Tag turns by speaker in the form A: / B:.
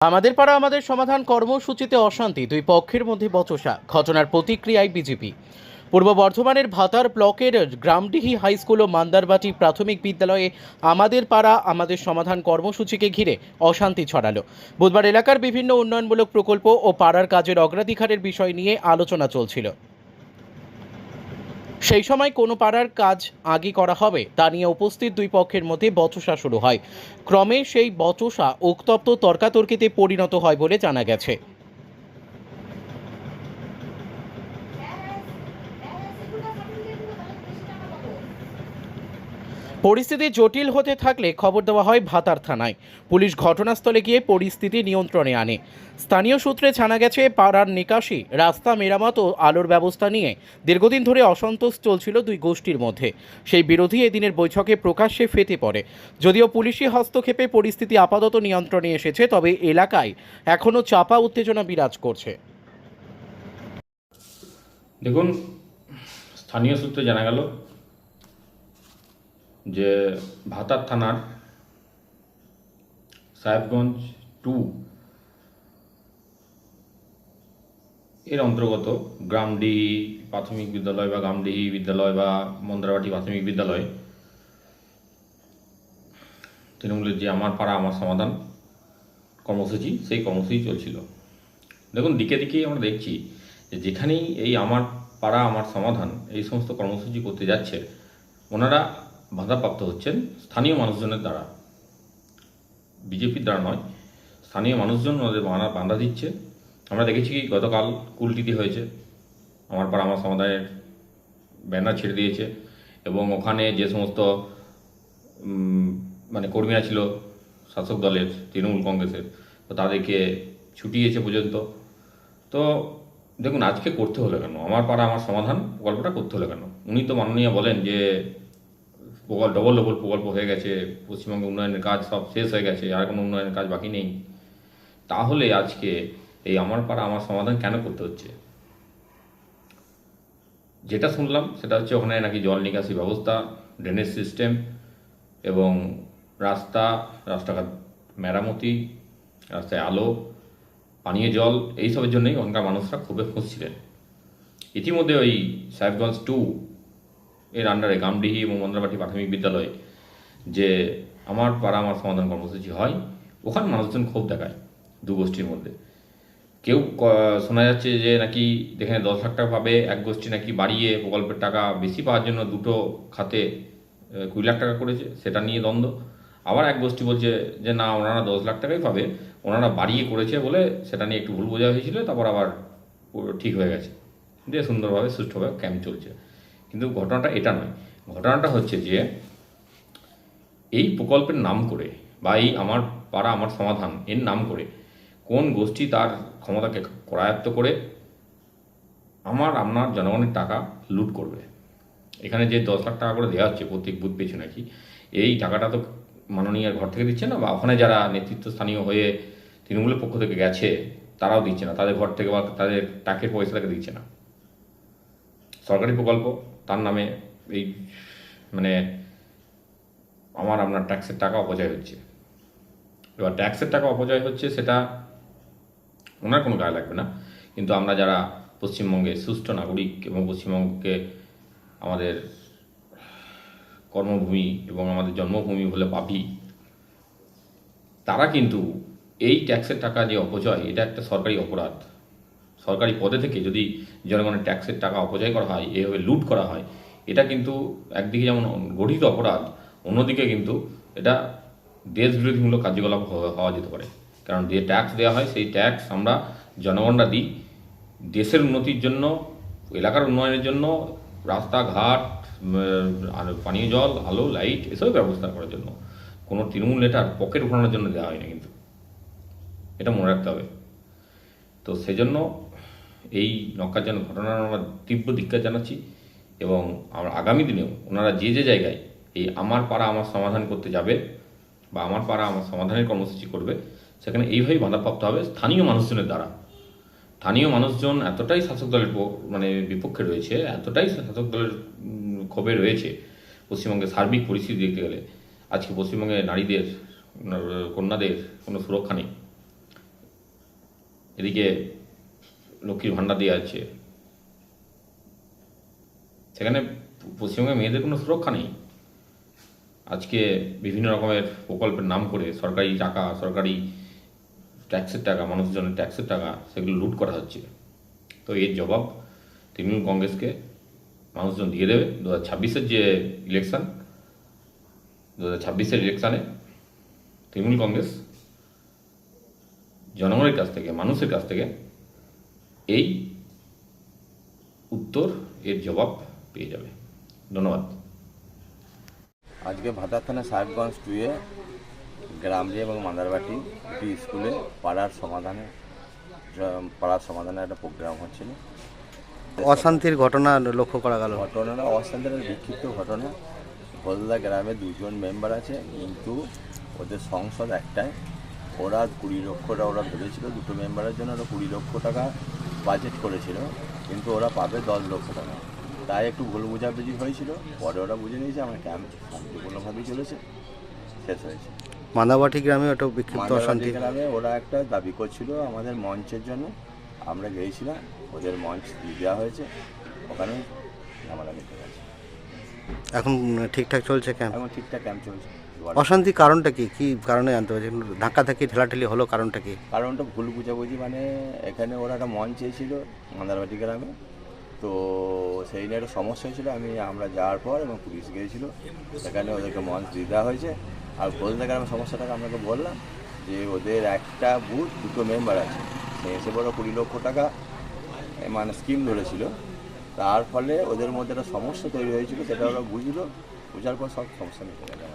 A: আমাদের পাড়া আমাদের সমাধান কর্মসূচিতে অশান্তি, দুই পক্ষের মধ্যে বচসা, ঘটনার প্রতিক্রিয়ায় বিজেপি। পূর্ব বর্ধমানের ভাতার ব্লকের গ্রামডিহি হাইস্কুল ও মান্দারবাটি প্রাথমিক বিদ্যালয়ে আমাদের পাড়া আমাদের সমাধান কর্মসূচিকে ঘিরে অশান্তি ছড়ালো। বুধবার এলাকার বিভিন্ন উন্নয়নমূলক প্রকল্প ও পাড়ার কাজের অগ্রাধিকারের বিষয় নিয়ে আলোচনা চলছিল। সেই সময় কোনো পাড়ার কাজ আগে করা হবে, তা নিয়ে উপস্থিত দুই পক্ষের মধ্যে বচসা শুরু হয়। ক্রমে সেই বচসা উত্তপ্ত তর্কাতর্কিতে পরিণত হয় বলে জানা গেছে। পরিস্থিতি জটিল হতে থাকলে খবর দেওয়া হয় ভাতার থানায়। পুলিশ ঘটনাস্থলে গিয়ে পরিস্থিতি নিয়ন্ত্রণে আনে। স্থানীয় সূত্রে জানা গেছে, পাড়ার নিকাশি রাস্তা মেরামত ও আলোর ব্যবস্থা নিয়ে দীর্ঘদিন ধরে অসন্তোষ চলছিল দুই গোষ্ঠীর মধ্যে। সেই বিরোধী এদিনের বৈঠকে প্রকাশ্যে ফেটে পড়ে। যদিও পুলিশি হস্তক্ষেপে পরিস্থিতি আপাতত নিয়ন্ত্রণে এসেছে, তবে এলাকায় এখনও চাপা উত্তেজনা বিরাজ করছে।
B: দেখুন, স্থানীয় সূত্রে জানা গেল যে ভাতার থানার সাহেবগঞ্জ টু এর অন্তর্গত গ্রামডি প্রাথমিক বিদ্যালয় বা গ্রামডিহি বিদ্যালয় বা মন্দারবাটি প্রাথমিক বিদ্যালয়, তৃণমূলের যে আমার পাড়া, আমার সমাধান কর্মসূচি, সেই কর্মসূচি চলছিল। দেখুন, দিকে দিকেই আমরা দেখছি যে যেখানেই এই আমার পাড়া, আমার সমাধান এই সমস্ত কর্মসূচি করতে যাচ্ছে, ওনারা বাধাপ্রাপ্ত হচ্ছেন স্থানীয় মানুষজনের দ্বারা। বিজেপির দ্বারা নয়, স্থানীয় মানুষজন ওদের বাঁধা বাধা দিচ্ছে। আমরা দেখেছি কি গতকাল কুলটিতে হয়েছে, আমার পাড়া আমার সমাধানের ব্যানার ছেড়ে দিয়েছে এবং ওখানে যে সমস্ত মানে কর্মীরা ছিল, শাসক দলের, তৃণমূল কংগ্রেসের, তো তাদেরকে ছুটিয়েছে পর্যন্ত। তো দেখুন, আজকে করতে হলো কেন? আমার পাড়া, আমার সমাধান প্রকল্পটা করতে হলো কেন? উনি তো মাননীয় বলেন যে প্রকল্প ডবল ডবল প্রকল্প হয়ে গেছে, পশ্চিমবঙ্গে উন্নয়নের কাজ সব শেষ হয়ে গেছে, আর কোনো উন্নয়নের কাজ বাকি নেই। তাহলে আজকে এই আমার পাড়া আমার সমাধান কেন করতে হচ্ছে? যেটা শুনলাম সেটা হচ্ছে ওখানে নাকি জল নিকাশি ব্যবস্থা ড্রেনেজ সিস্টেম এবং রাস্তা, রাস্তাঘাট মেরামতি, রাস্তায় আলো, পানীয় জল এইসবের জন্যই ওখানকার মানুষরা খুবই খুশ ছিলেন ইতিমধ্যে ওই সাহেবগঞ্জ টু এর আন্ডারে গামডিহি এবং মন্দারবাটি প্রাথমিক বিদ্যালয়ে যে আমার পাড়া আমার সমাধান কর্মসূচি হয়, ওখানে মানুষজন ক্ষোভ দেখায় দু গোষ্ঠীর মধ্যে। কেউ শোনা যাচ্ছে যে নাকি যেখানে দশ লাখ টাকা পাবে, এক গোষ্ঠী নাকি বাড়িয়ে প্রকল্পের টাকা বেশি পাওয়ার জন্য দুটো খাতে কুড়ি লাখ টাকা করেছে, সেটা নিয়ে দ্বন্দ্ব। আবার এক গোষ্ঠী বলছে যে না, ওনারা দশ লাখ টাকাই পাবে, ওনারা বাড়িয়ে করেছে বলে সেটা নিয়ে একটু ভুল বোঝা হয়েছিল তারপর আবার ঠিক হয়ে গেছে। দিয়ে সুন্দরভাবে, সুষ্ঠুভাবে ক্যাম্প চলছে। কিন্তু ঘটনাটা এটা নয়। ঘটনাটা হচ্ছে যে এই প্রকল্পের নাম করে বা এই আমার পাড়া, আমার সমাধান এর নাম করে কোন গোষ্ঠী তার ক্ষমতাকে করায়ত্ত করে আমার, আপনার জনগণের টাকা লুট করবে? এখানে যে দশ লাখ টাকা করে দেওয়া হচ্ছে প্রত্যেক বুথ পেছু নাকি, এই টাকাটা তো মাননীয় ঘর থেকে দিচ্ছে না বা ওখানে যারা নেতৃত্ব স্থানীয় হয়ে তৃণমূলের পক্ষ থেকে গেছে, তারাও দিচ্ছে না। তাদের ঘর থেকে বা তাদের টাকের পয়সা থেকে দিচ্ছে না। সরকারি প্রকল্প তার নামে এই মানে আমার আপনার ট্যাক্সের টাকা অপচয় হচ্ছে। এবার ট্যাক্সের টাকা অপচয় হচ্ছে সেটা ওনার কোনো গায়ে লাগবে না। কিন্তু আমরা যারা পশ্চিমবঙ্গে সুষ্ঠু নাগরিক এবং পশ্চিমবঙ্গকে আমাদের কর্মভূমি এবং আমাদের জন্মভূমি বলে ভাবি, তারা কিন্তু এই ট্যাক্সের টাকা যে অপচয়, এটা একটা সরকারি অপরাধ। সরকারি পদে থেকে যদি জনগণের ট্যাক্সের টাকা অপচয় করা হয়, এভাবে লুট করা হয়, এটা কিন্তু একদিকে যেমন গঠিত অপরাধ, অন্যদিকে কিন্তু এটা দেশ বিরোধীমূলক কার্যকলাপ হওয়া যেতে পারে। কারণ যে ট্যাক্স দেওয়া হয়, সেই ট্যাক্স আমরা জনগণরা দিই দেশের উন্নতির জন্য, এলাকার উন্নয়নের জন্য, রাস্তাঘাট আর পানীয় জল, আলো, লাইট এসব ব্যবস্থা করার জন্য। কোনো তৃণমূল নেতার পকেট ভরানোর জন্য দেওয়া হয় না কিন্তু। এটা মনে রাখতে হবে। তো সেজন্য এই নক্কারজনক ঘটনার আমরা তীব্র ধিক্কার জানাচ্ছি এবং আমরা আগামী দিনেও ওনারা যে যে জায়গায় এই আমার পাড়া আমার সমাধান করতে যাবে বা আমার পাড়া আমার সমাধানের কর্মসূচি করবে, সেখানে এইভাবেই বাধাপ্রাপ্ত হবে স্থানীয় মানুষজনের দ্বারা। স্থানীয় মানুষজন এতটাই শাসক দলের মানে বিপক্ষে রয়েছে, এতটাই শাসক দলের ক্ষোভে রয়েছে পশ্চিমবঙ্গের সার্বিক পরিস্থিতি দেখতে গেলে। আজকে পশ্চিমবঙ্গে নারীদের কন্যাদের কোনো সুরক্ষা নেই। এদিকে লক্ষ্মীর ভাণ্ডার দেওয়া আছে। সেখানে পশ্চিমবঙ্গে মেয়েদের কোনো সুরক্ষা নেই। আজকে বিভিন্ন রকমের প্রকল্পের নাম করে সরকারি টাকা, সরকারি ট্যাক্সের টাকা, মানুষজনের ট্যাক্সের টাকা সেগুলো লুট করা হচ্ছে। তো এর জবাব তৃণমূল কংগ্রেসকে। মানুষজন দিয়ে দেবে। দু হাজার ছাব্বিশের যে ইলেকশন দু হাজার ছাব্বিশের ইলেকশানে তৃণমূল কংগ্রেস জনগণের কাছ থেকে, মানুষের কাছ থেকে এই উত্তর এর জবাব পেয়ে যাবে। ধন্যবাদ।
C: আজকে ভাতার থানা সাহেবগঞ্জ টুয়ে গ্রামলি এবং মাদারবাটি একটি স্কুলে পাড়ার সমাধানে পাড়ার সমাধানে একটা প্রোগ্রাম হচ্ছিল।
D: অশান্তির ঘটনা লক্ষ্য করা গেল।
C: ঘটনাটা অশান্তির বিক্ষিপ্ত ঘটনা। হলদা গ্রামে দুজন মেম্বার আছে কিন্তু ওদের সংসদ একটাই। ওরা কুড়ি লক্ষ টাকা ওরা ভেবেছিল দুটো মেম্বারের জন্য ওরা কুড়ি লক্ষ টাকা বাজেট করেছিল কিন্তু ওরা পাবে দশ লক্ষ টাকা। তাই একটু ভুল বোঝাবুঝি হয়েছিল পরে ওরা বুঝে নিয়েছে আমার ক্যাম্প শান্তিপূর্ণভাবেই চলেছে শেষ হয়েছে।
D: মাদাবাটি গ্রামে ওটা বিক্ষিপ্ত অশান্তি।
C: গ্রামে ওরা একটা দাবি করছিল আমাদের মঞ্চের জন্য আমরা গিয়েছিলাম ওদের মঞ্চ দিয়ে দেওয়া হয়েছে ওখানে লেগে গেছে
D: এখন ঠিকঠাক চলছে ক্যাম্প?
C: এখন ঠিকঠাক ক্যাম্প চলছে।
D: অশান্তি কারণটা কি? কি কারণে জানতে পারছি? ধাক্কা ধাক্কি ঠেলাঠেলি হলো কারণটা কি?
C: কারণটা ভুল বুঝাবুঝি মানে এখানে ওরা একটা মঞ্চ চেয়েছিল মাদারবাটি গ্রামে। তো সেই নিয়ে একটা সমস্যা হয়েছিল। আমি আমরা যাওয়ার পর এবং পুলিশ গিয়েছিল। সেখানে ওদেরকে মঞ্চ দিয়ে দেওয়া হয়েছে। আর বলতে গ্রামের সমস্যাটাকে আপনাকে বললাম যে ওদের একটা বুথ দুটো মেম্বার আছে। সে এসে বড় কুড়ি লক্ষ টাকা মানে স্কিম ধরেছিল। তার ফলে ওদের মধ্যে একটা সমস্যা তৈরি হয়েছিল সেটা ওরা বুঝলো। বোঝার পর সব সমস্যা মিটে গেল।